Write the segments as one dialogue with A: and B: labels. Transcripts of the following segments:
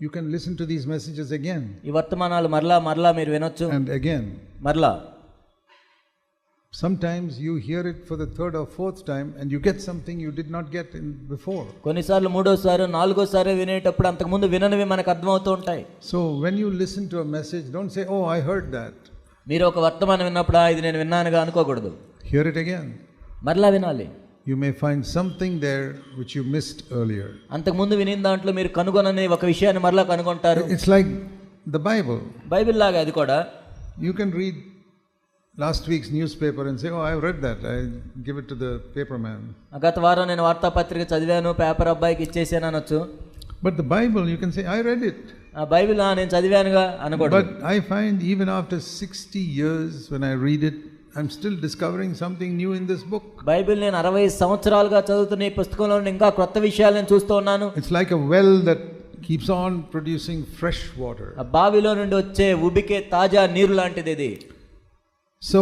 A: you can listen to these messages again
B: ఈ వర్తమానాలు మరలా మరలా మీరు వినొచ్చు
A: and again.
B: మరలా
A: Sometimes you hear it for the third or fourth time and you get something you did not get in before.
B: కొన్నిసార్లు మూడోసారి నాలుగోసారి వినేటప్పుడు అంతకుముందు విననివి మనకు అర్థమవుతూ ఉంటాయి
A: So when you listen to a message, don't say, Oh, I heard that.
B: మీరు ఒక వర్తమానం విన్నప్పుడు "ఆ, ఇది నేను విన్నానుగా అనుకోకూడదు
A: Hear it again.
B: మరలా వినాలి
A: You may find something there which you missed earlier.
B: అంతకుముందు వినిన దాంట్లో మీరు కనుగొనని ఒక విషయాన్ని మరలా కనుగొంటారు
A: It's like the Bible.
B: Bible లాగా అది కూడా
A: You can read last week's newspaper and say, Oh, I've read that. I give it to the paperman.
B: గత వారం నేను వార్తాపత్రిక చదివాను పేపర్ అబ్బాయికి ఇచ్చేసాను అనొచ్చు
A: But the Bible, you can say, I read it.
B: ఆ బైబిల్ "ఆ, నేను చదివానుగా అనకూడదు
A: But I find even after 60 years, when I read it, I'm still discovering something new in this book.
B: Bible నేను అరవై సంవత్సరాలుగా చదువుతున్న ఈ పుస్తకంలో ఇంకా క్రొత్త విషయాలు నేను చూస్తూ ఉన్నాను
A: It's like a well that keeps on producing fresh water.
B: ఆ బావిలో నుండి వచ్చే ఉబికే తాజా నీరు లాంటిది ఇది
A: So,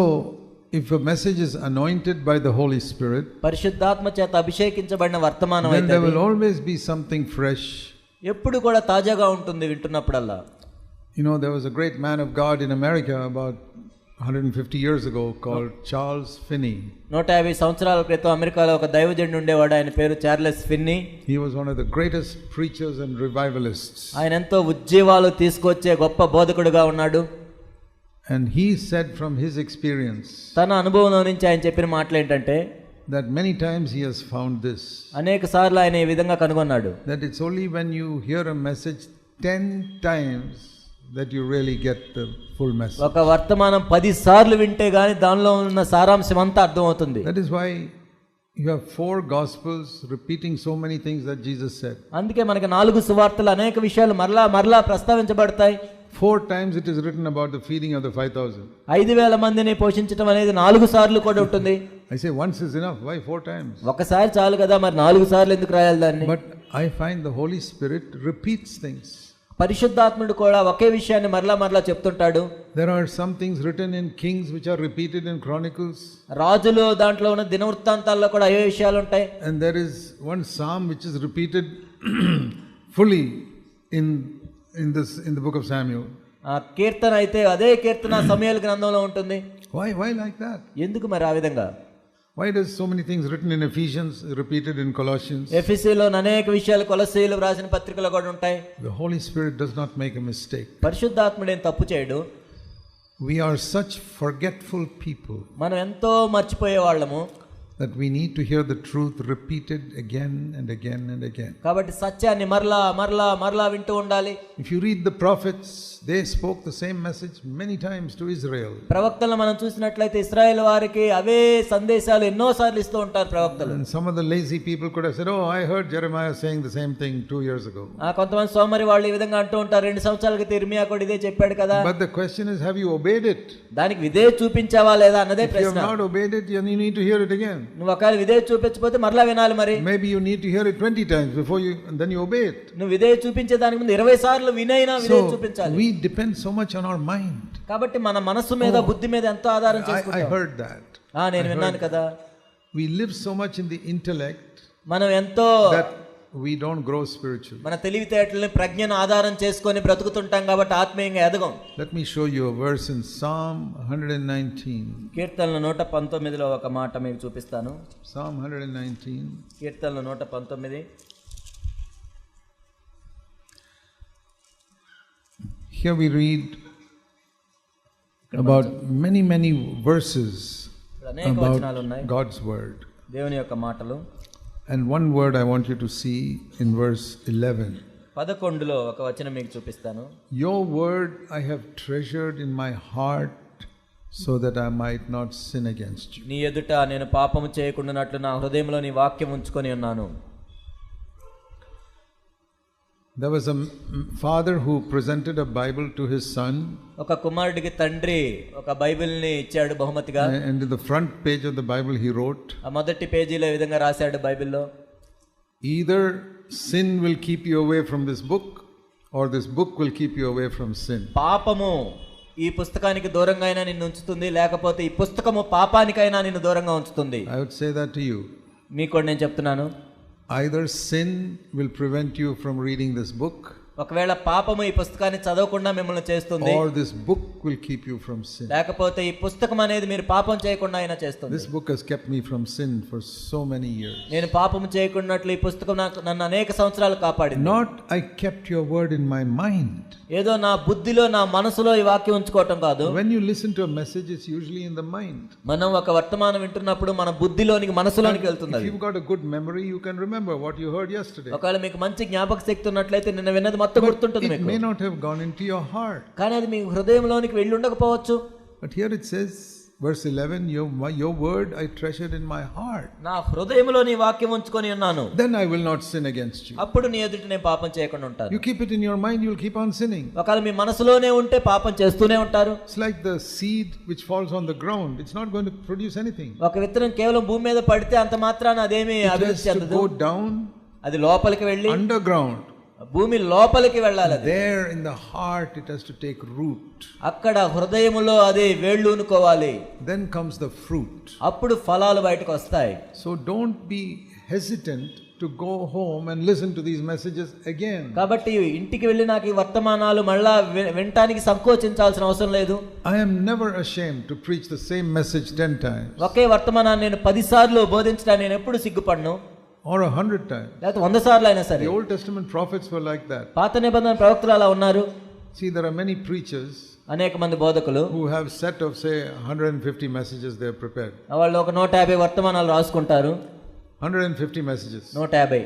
A: if a message is anointed by the Holy Spirit,
B: పరిశుద్ధాత్మ చేత అభిషేకించబడిన వర్తమానం అయితే
A: there
B: అది
A: will always be something fresh.
B: ఎప్పుడు కూడా తాజాగా ఉంటుంది వింటున్నప్పుడల్లా
A: You know, there was a great man of God in America about 150 years ago called Charles Finney.
B: నూట యాభై సంవత్సరాల క్రితం అమెరికాలో ఒక దైవజనుడు ఉండేవాడు ఆయన పేరు Charles Finney
A: He was one of the greatest preachers and revivalists.
B: ఆయన ఎంతో ఉజ్జీవాలు తీసుకొచ్చే గొప్ప బోధకుడుగా ఉన్నాడు
A: And he said from his experience
B: తన అనుభవంలో నుంచి ఆయన చెప్పిన మాటలు ఏంటంటే
A: that many times he has found this
B: అనేక సార్లు ఆయన ఈ విధంగా కనుగొన్నాడు
A: that it's only when you hear a message 10 times that you really get the full message.
B: ఒక వర్తమానం పది సార్లు వింటే గానీ దానిలో ఉన్న సారాంశం అంతా అర్థమవుతుంది
A: That is why you have four gospels repeating so many things that Jesus said.
B: అందుకే మనకి నాలుగు సువార్తలు అనేక విషయాలు మరలా మరలా ప్రస్తావించబడతాయి
A: Four times it is written about the feeding of the 5,000.
B: ఐదు వేల మందిని పోషించడం అనేది నాలుగు సార్లు కూడా ఉంటుంది
A: I say once is enough. Why four times?
B: ఒకసారి చాలు కదా మరి నాలుగు సార్లు ఎందుకు రాయాలి దాన్ని
A: But I find the Holy Spirit repeats things.
B: పరిశుద్ధాత్ముడు కూడా ఒకే విషయాన్ని మరలా మరలా చెప్తుంటాడు.
A: There are some things written in Kings which are repeated in Chronicles
B: రాజులు దాంట్లో ఉన్న దినవృత్తాంతాల్లో కూడా అయ్యే విషయాలు ఉంటాయి?
A: And there is one psalm which is repeated fully in in this in the book of Samuel
B: ఆ కీర్తన అయితే అదే కీర్తన సమయాల గ్రంథంలో ఉంటుంది.
A: వై వై లైక్ దట్
B: ఎందుకు మరి ఆ విధంగా?
A: Why does so many things written in Ephesians repeated in Colossians?
B: ఎఫ్ఎస్సిలో అనేక విషయాలు కొలసీలు రాసిన పత్రికలు కూడా ఉంటాయి
A: The Holy Spirit does not make a mistake.
B: పరిశుద్ధాత్ముడేం తప్పు చేయడు
A: We are such forgetful people
B: మనం ఎంతో మర్చిపోయే వాళ్ళము
A: that we need to hear the truth repeated again and again and again.
B: కాబట్టి సత్యాన్ని మరలా మరలా మరలా వింటూ ఉండాలి
A: If you read the prophets, they spoke the same message many times to Israel.
B: ప్రవక్తలను మనం చూసినట్లయితే ఇస్రాయేల్ వారికి అవే సందేశాలు ఎన్నో సార్లు ఇస్తూ ఉంటారు ప్రవక్తలు
A: And some of the lazy people could have said, Oh, I heard Jeremiah saying the same thing two years ago.
B: ఆ కొంతమంది సోమరి వాళ్ళు ఈ విధంగా అంటూ ఉంటారు రెండు సంవత్సరాల క్రితం ఇర్మియా కూడా ఇదే చెప్పాడు కదా
A: But the question is, have you obeyed it?
B: దానికి విధే చూపించావా లేదా అన్నదే
A: If you have
B: ప్రశ్న
A: not obeyed it, then you need to hear it again.
B: నువ్వు ఒకవేళ విధేయ చూపించకపోతే మరలా వినాలి మరి.
A: Maybe you need to hear it 20 times before you then you obey it
B: నువ్వు విధేయ చూపించే దానికి ముందు 20 సార్లు వినైనా
A: విధేయ
B: చూపించాలి.
A: We depend so much on our mind
B: కాబట్టి మన మనసు మీద బుద్ధి మీద ఎంతో ఆధారం చేసుకుంటాం.
A: ఐ హర్డ్ దట్
B: ఆ నేను విన్నాను కదా.
A: We live so much in the intellect
B: మనం ఎంతో
A: that we don't grow spiritually.
B: మన తెలివితేటల్ని ప్రజ్ఞను ఆధారం చేసుకొని బ్రతుకుతుంటాం కాబట్టి ఆత్మీయంగా ఎదగం
A: Let me show you a verse in Psalm 119.
B: కీర్తనలు నూట పంతొమ్మిదిలో ఒక మాట మీకు చూపిస్తాను
A: Psalm 119.
B: కీర్తనలు నూట పంతొమ్మిది
A: Here we read about many, many verses
B: ఇక్కడ అనేక వచనాలు ఉన్నాయి
A: about God's word.
B: దేవుని యొక్క మాటలు
A: And one word I want you to see in verse 11.
B: పదకొండులో ఒక వచనం మీకు చూపిస్తాను
A: Your word I have treasured in my heart so that I might not sin against you.
B: నీ ఎదుట నేను పాపము చేయకుండానట్లు నా హృదయంలో నీ వాక్యం ఉంచుకొని ఉన్నాను
A: There was a father who presented a Bible to his son,
B: ఒక కుమారుడికి తండ్రి ఒక బైబిల్ని ఇచ్చాడు బహుమతిగా
A: and in the front page of the Bible he wrote,
B: ఆ మొదటి పేజీలో విధంగా రాశాడు బైబిల్లో
A: Either sin will keep you away from this book, or this book will keep you away from sin.
B: పాపము ఈ పుస్తకానికి దూరంగా అయినా నిన్ను ఉంచుతుంది లేకపోతే ఈ పుస్తకము పాపానికైనా నిన్ను దూరంగా ఉంచుతుంది
A: I would say that to you.
B: మీకు నేను చెప్తున్నాను
A: Either sin will prevent you from reading this book,
B: ఒకవేళ పాపము ఈ పుస్తకాన్ని చదవకుండా మిమ్మల్ని చేస్తుంది
A: or this book will keep you from sin
B: లేకపోతే ఈ పుస్తకం అనేది మీరు పాపం చేయకుండా అయినా చేస్తుంది.
A: This book has kept me from sin for so many years
B: నేను పాపం చేయకుండాట్లు ఈ పుస్తకం నాకు నన్ను అనేక సంవత్సరాలు కాపాడింది.
A: Not I kept your word in my mind
B: ఏదో నా బుద్ధిలో నా మనసులో ఈ వాక్యం ఉంచుకోవటం కాదు.
A: When you listen to message is usually in the mind
B: మనం ఒక వర్తమానం వింటున్నప్పుడు మన బుద్ధిలోనికి మనసులోనికి వెళ్తుంది you
A: have got a good memory you can remember what you heard yesterday
B: ఒకవేళ మీకు మంచి జ్ఞాపక శక్తి ఉన్నట్లయితే నిన్న విన్నది కొత్త గుర్తుంటుంది మీకు.
A: May not have gone in to your heart
B: కానీ అది మీ హృదయంలోనికి వెళ్ళి ఉండకపోవచ్చు.
A: But here it says verse 11 you my your word I treasure in my heart
B: నా హృదయంలో నీ వాక్యం ఉంచుకొని ఉన్నాను.
A: Then I will not sin against you
B: అప్పుడు నీ ఎదుట నేను పాపం చేయకుండా ఉంటాను.
A: You keep it in your mind you will keep on sinning
B: ఒకవేళ మీ మనసులోనే ఉంటే పాపం చేస్తూనే ఉంటారు.
A: It's like the seed which falls on the ground it's not going to produce anything
B: ఒక విత్తనం కేవలం భూమి మీద పడితే అంత మాత్రాన అదేమీ అభివృద్ధి చెందదు.
A: గో డౌన్
B: అది లోపలికి వెళ్ళి
A: అండర్ గ్రౌండ్
B: భూమి లోపలికి వెళ్ళాలి
A: There in the heart, it has to take root.
B: అక్కడ హృదయములో అది వేళ్ళూనుకోవాలి
A: Then comes the fruit.
B: అప్పుడు ఫలాలు బయటకు వస్తాయి
A: So don't be hesitant to go home and listen to these messages again.
B: కాబట్టి ఇంటికి వెళ్ళి నాకు ఈ వర్తమానాలు మళ్ళా వినటానికి సంకోచించాల్సిన అవసరం లేదు
A: I am never ashamed to preach the same message 10 times
B: ఒకే వర్తమానాన్ని నేను పది సార్లు బోధించడానికి నేను ఎప్పుడు సిగ్గుపడను
A: or a hundred times.
B: లేకపోతే వంద సార్లు అయినా సరే
A: The Old Testament prophets were like that.
B: పాత నిబంధన ప్రవక్తలు అలా ఉన్నారు
A: See, there are many preachers
B: అనేక మంది బోధకులు
A: who have set of say 150 messages they have prepared.
B: వాళ్ళు ఒక నూట యాభై వర్తమానాలు రాసుకుంటారు
A: 150 messages.
B: నూట యాభై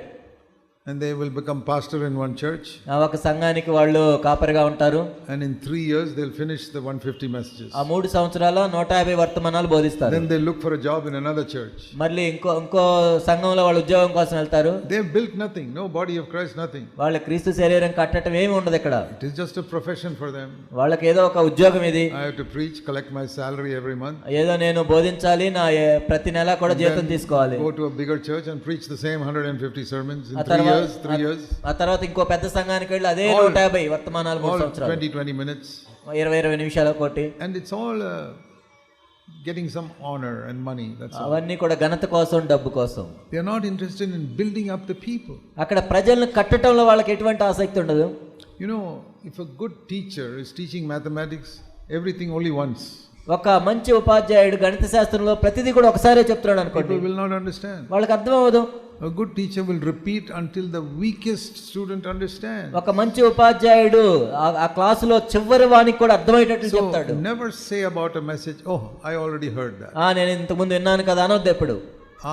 A: And they will become pastor in one church.
B: ఆ ఒక సంఘానికి వాళ్ళు కాపరిగా ఉంటారు
A: And in three years, they'll finish the 150 messages.
B: ఆ మూడు సంవత్సరాల నూట యాభై వర్తమానాలు బోధిస్తారు
A: Then they look for a job in another church.
B: మళ్ళీ ఇంకో ఇంకో సంఘంలో వాళ్ళు ఉద్యోగం కోసం వెళ్తారు
A: They've built nothing, no body of Christ, nothing.
B: వాళ్ళ క్రీస్తు శరీరం కట్టడం ఏమి ఉండదు ఇక్కడ
A: It is just a profession for them.
B: వాళ్ళకి ఏదో ఒక ఉద్యోగం ఇది
A: I have to preach, collect my salary every month,
B: ఏదో నేను బోధించాలి నా ప్రతి నెల కూడా జీతం తీసుకోవాలి
A: go to a bigger church and preach the same 150 sermons in
B: ఆ
A: three
B: ఆ తర్వాత ఇంకో పెద్ద సంఘానికి వెళ్ళి అదే నూట యాభై వర్తమానాలు మూడు సంవత్సరాలు
A: 20, 20 minutes.
B: ఇరవై ఇరవై నిమిషాల కోటి
A: And it's all uh, getting some honor and money. That's all.
B: అవన్నీ కూడా ఘనత కోసం డబ్బు కోసం
A: They are not interested in building up the people.
B: అక్కడ ప్రజలను కట్టడంలో వాళ్ళకి ఎటువంటి ఆసక్తి ఉండదు
A: You know, if a good teacher is teaching mathematics, everything only once,
B: ఒక మంచి ఉపాధ్యాయుడు గణిత శాస్త్రంలో ప్రతిదీ కూడా ఒకసారే చెప్తున్నాడు అనుకోండి
A: will not understand.
B: వాళ్ళకి అర్థం అవ్వదు
A: A good teacher will repeat until the weakest student understands.
B: ఒక మంచి ఉపాధ్యాయుడు ఆ- ఆ క్లాసులో చివరి వానికి కూడా అర్థమయ్యేటట్లు
A: So
B: చెప్తాడు
A: never say about a message, oh, I already heard that.
B: ఆ నేను ఇంతకుముందు విన్నాను కదా అనొద్దు ఎప్పుడు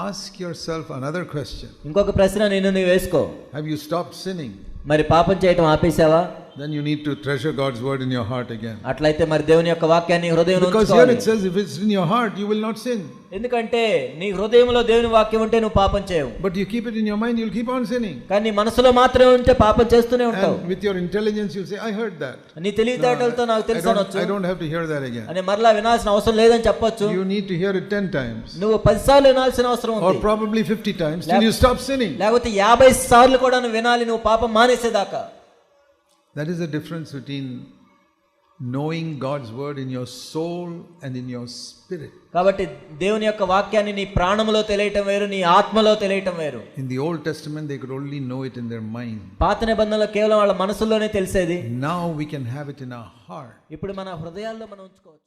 A: Ask yourself another question.
B: ఇంకొక ప్రశ్న నేను నువ్వు వేసుకో
A: Have you stopped sinning?
B: మరి పాపం చేయటం ఆపేసావా
A: Then you need to treasure God's word in your heart again.
B: అట్లయితే మరి దేవుని యొక్క వాక్యాన్ని హృదయంలో
A: Because here it says, if it's in your heart, you will not sin.
B: ఎందుకంటే నీ హృదయంలో దేవుని వాక్యం ఉంటే నువ్వు పాపం చేయవు
A: But you keep it in your mind, you'll keep on sinning.
B: కానీ మనసులో మాత్రమే ఉంటే పాపం చేస్తూనే ఉంటావు
A: And with your intelligence, you'll say, I heard that.
B: నీ తెలివితేటలతో నాకు తెలుసు అనొచ్చు
A: I don't have to hear that again.
B: అని మరలా వినాల్సిన అవసరం లేదని చెప్పొచ్చు
A: You need to hear it 10 times
B: నువ్వు పది సార్లు వినాల్సిన అవసరం
A: or
B: ఉంది
A: probably 50 times till you stop sinning.
B: లేకపోతే యాభై సార్లు కూడా నువ్వు వినాలి నువ్వు పాపం మానేసేదాకా
A: that is the difference between knowing God's word in your soul and in your spirit
B: కాబట్టి దేవుని యొక్క వాక్యాన్ని నీ ప్రాణములో తెలియటం వేరు నీ ఆత్మలో తెలియటం వేరు.
A: In the Old Testament they could only know it in their mind
B: పాత నిబంధనలు కేవలం వాళ్ళ మనసులోనే తెలిసేది.
A: Now we can have it in our heart
B: ఇప్పుడు మన హృదయాల్లో మనం ఉంచుకోవచ్చు.